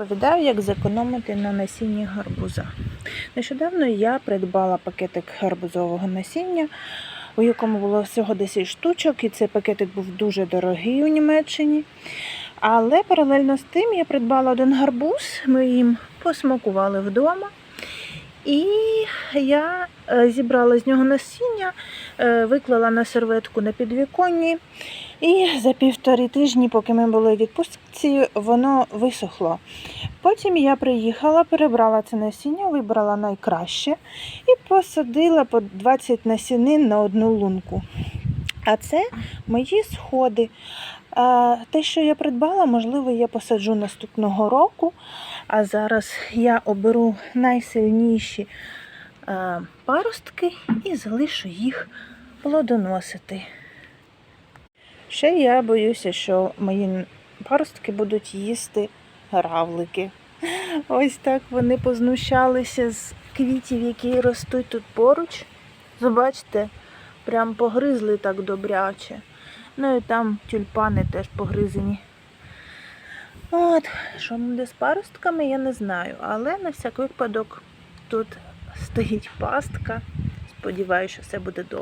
Розповідаю, як зекономити на насінні гарбуза. Нещодавно я придбала пакетик гарбузового насіння, у якому було всього 10 штучок, і цей пакетик був дуже дорогий у Німеччині. Але паралельно з тим я придбала один гарбуз, ми їм посмакували вдома. І я е, зібрала з нього насіння, е, виклала на серветку на підвіконні. І за півтори тижні, поки ми були у відпустці, воно висохло. Потім я приїхала, перебрала це насіння, вибрала найкраще і посадила по 20 насінин на одну лунку. А це мої сходи. Те, що я придбала, можливо, я посаджу наступного року. А зараз я оберу найсильніші паростки і залишу їх плодоносити. Ще я боюся, що мої паростки будуть їсти гравлики. Ось так вони познущалися з квітів, які ростуть тут поруч. Побачите, прям погризли так добряче. Ну і там тюльпани теж погризені. От, що буде з паростками, я не знаю. Але на всяк випадок тут стоїть пастка. Сподіваюся, що все буде добре.